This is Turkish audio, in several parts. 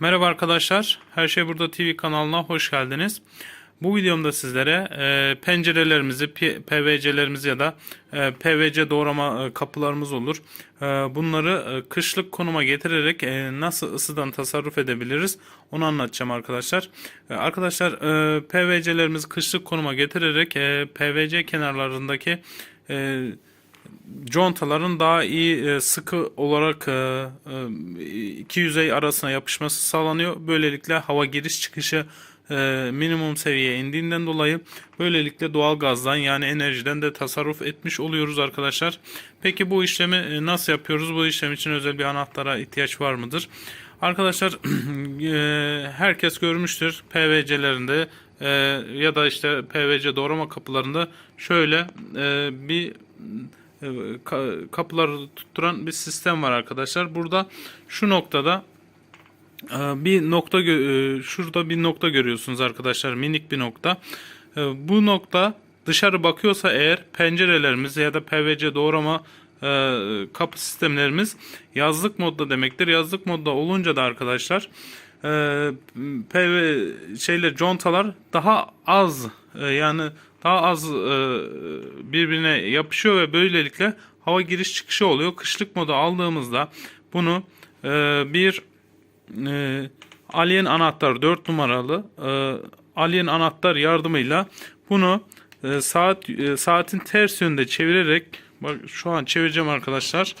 Merhaba arkadaşlar, Her Şey Burada TV kanalına hoş geldiniz. Bu videomda sizlere e, pencerelerimizi, PVC'lerimizi ya da e, PVC doğrama e, kapılarımız olur. E, bunları e, kışlık konuma getirerek e, nasıl ısıdan tasarruf edebiliriz onu anlatacağım arkadaşlar. E, arkadaşlar e, PVC'lerimizi kışlık konuma getirerek e, PVC kenarlarındaki e, contaların daha iyi e, sıkı olarak e, e, iki yüzey arasına yapışması sağlanıyor. Böylelikle hava giriş çıkışı minimum seviyeye indiğinden dolayı böylelikle doğal gazdan yani enerjiden de tasarruf etmiş oluyoruz arkadaşlar. Peki bu işlemi nasıl yapıyoruz? Bu işlem için özel bir anahtara ihtiyaç var mıdır? Arkadaşlar herkes görmüştür PVC'lerinde e, ya da işte PVC doğrama kapılarında şöyle bir kapıları tutturan bir sistem var arkadaşlar. Burada şu noktada e, bir nokta e, şurada bir nokta görüyorsunuz arkadaşlar minik bir nokta. E, Bu nokta dışarı bakıyorsa eğer pencerelerimiz ya da PVC doğrama e, kapı sistemlerimiz yazlık modda demektir. Yazlık modda olunca da arkadaşlar e, PV şeyler contalar daha az e, yani daha az e, birbirine yapışıyor ve böylelikle hava giriş çıkışı oluyor. Kışlık moda aldığımızda bunu e, bir alien anahtar 4 numaralı alien anahtar yardımıyla bunu saat saatin ters yönde çevirerek bak şu an çevireceğim arkadaşlar.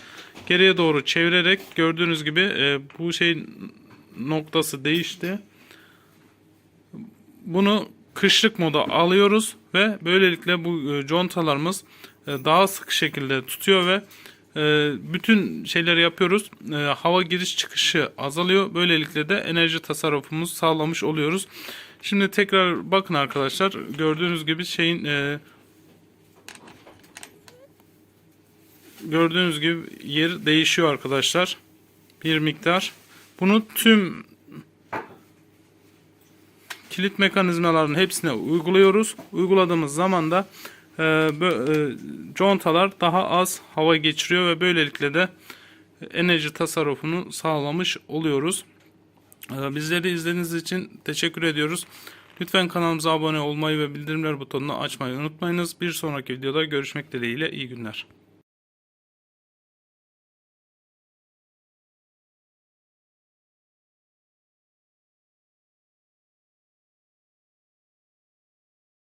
Geriye doğru çevirerek gördüğünüz gibi bu şeyin noktası değişti. Bunu kışlık moda alıyoruz ve böylelikle bu e, contalarımız e, daha sık şekilde tutuyor ve e, bütün şeyleri yapıyoruz. Hava giriş çıkışı azalıyor. Böylelikle de enerji tasarrufumuzu sağlamış oluyoruz. Şimdi tekrar bakın arkadaşlar. Gördüğünüz gibi şeyin gördüğünüz gibi yer değişiyor arkadaşlar. Bir miktar. Bunu tüm kilit mekanizmalarının hepsine uyguluyoruz. Uyguladığımız zaman da e, e, contalar daha az hava geçiriyor ve böylelikle de enerji tasarrufunu sağlamış oluyoruz. E, bizleri izlediğiniz için teşekkür ediyoruz. Lütfen kanalımıza abone olmayı ve bildirimler butonunu açmayı unutmayınız. Bir sonraki videoda görüşmek dileğiyle iyi günler.